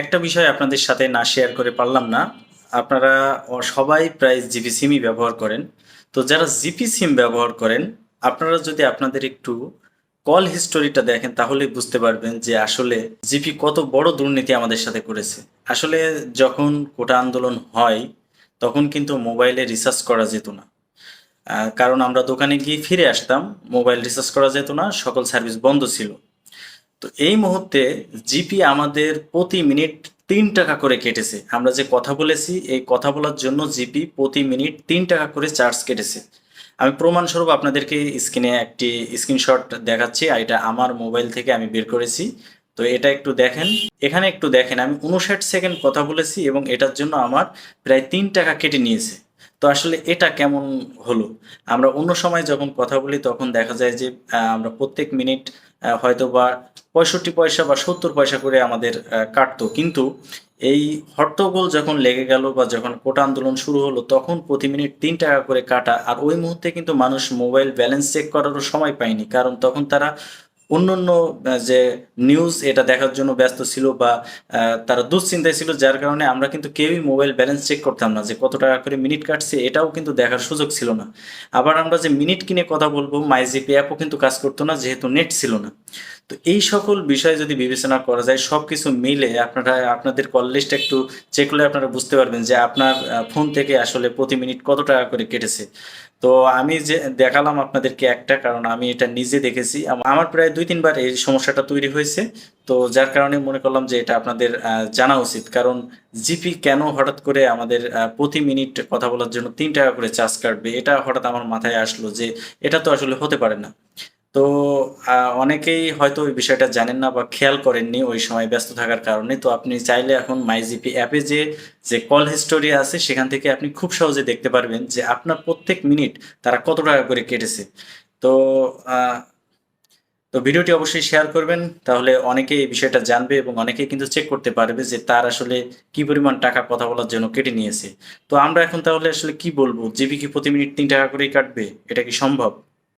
একটা বিষয় আপনাদের সাথে না শেয়ার করে পারলাম না। আপনারা সবাই প্রায় জিপি সিমই ব্যবহার করেন। তো যারা জিপি সিম ব্যবহার করেন, আপনারা যদি আপনাদের একটু কল হিস্টোরিটা দেখেন তাহলে বুঝতে পারবেন যে আসলে জিপি কত বড় দুর্নীতি আমাদের সাথে করেছে। আসলে যখন কোটা আন্দোলন হয়, তখন কিন্তু মোবাইলে রিচার্জ করা যেত না। কারণ আমরা দোকানে গিয়ে ফিরে আসতাম মোবাইল রিচার্জ করা যেত না, সকল সার্ভিস বন্ধ ছিল। তো এই মুহূর্তে জিপি আমাদের প্রতি মিনিট তিন টাকা করে কেটেছে। আমরা যে কথা বলেছি, এই কথা বলার জন্য জিপি প্রতি মিনিট তিন টাকা করে চার্জ কেটেছে। আমি প্রমাণস্বরূপ আপনাদেরকে স্ক্রিনে একটি স্ক্রিনশট দেখাচ্ছি আর এটা আমার মোবাইল থেকে আমি বের করেছি। তো এটা একটু দেখেন, এখানে একটু দেখেন। আমি উনষাট সেকেন্ড কথা বলেছি এবং এটার জন্য আমার প্রায় তিন টাকা কেটে নিয়েছে। তো আসলে এটা কেমন হলো? আমরা অন্য সময় যখন কথা বলি, তখন দেখা যায় যে আমরা প্রত্যেক মিনিট হয়তো বা পঁয়ষট্টি পয়সা বা সত্তর পয়সা করে আমাদের কাটতো। কিন্তু এই হট্টগোল যখন লেগে গেল বা যখন কোটা আন্দোলন শুরু হলো, তখন প্রতি মিনিট তিন টাকা করে কাটা। আর ওই মুহূর্তে কিন্তু মানুষ মোবাইল ব্যালেন্স চেক করারও সময় পায়নি। কারণ তখন তারা অন্যান্য আহ, যে নিউজ এটা দেখার জন্য ব্যস্ত ছিল বা তারা দুশ্চিন্তায় ছিল যার কারণে আমরা কিন্তু কেউই মোবাইল ব্যালেন্স চেক করতাম না যে কত টাকা করে মিনিট কাটছে এটাও কিন্তু দেখার সুযোগ ছিল না। আবার আমরা যে মিনিট কিনে কথা বলব মাইজিপি অ্যাপও কিন্তু কাজ করতো না যেহেতু নেট ছিল না। তো এই সকল বিষয় যদি বিবেচনা করা যায় সব কিছু মিলে আপনারা আপনাদের কল লিস্ট একটু চেক করলে আপনারা বুঝতে পারবেন যে আপনার ফোন থেকে আসলে প্রতি মিনিট কত টাকা করে কেটেছে। তো আমি যে দেখালাম আপনাদেরকে একটা, কারণ আমি এটা নিজে দেখেছি। আমার প্রায় দুই, তিনবার এই সমস্যাটা তৈরি হয়েছে। তো যার কারণে মনে করলাম যে এটা আপনাদের জানা উচিত। কারণ জিপি কেন হঠাৎ করে আমাদের প্রতি মিনিট কথা বলার জন্য তিন টাকা করে চার্জ কাটবে? এটা হঠাৎ আমার মাথায় আসলো যে এটা তো আসলে হতে পারে না। তো অনেকেই হয়তো ওই বিষয়টা জানেন না বা খেয়াল করেননি ওই সময় ব্যস্ত থাকার কারণে। তো আপনি চাইলে এখন মাইজিপি অ্যাপে যে যে কল হিস্টোরি আছে, সেখান থেকে আপনি খুব সহজে দেখতে পারবেন যে আপনার প্রত্যেক মিনিট তারা কত টাকা করে কেটেছে। তো তো ভিডিওটি অবশ্যই শেয়ার করবেন, তাহলে অনেকে এই বিষয়টা জানবে এবং অনেকে কিন্তু চেক করতে পারবে যে তার আসলে কি পরিমাণ টাকা কথা বলার জন্য কেটে নিয়েছে। তো আমরা এখন তাহলে আসলে কি বলব? জিবি কি প্রতি মিনিট তিন টাকা করেই কাটবে? এটা কি সম্ভব?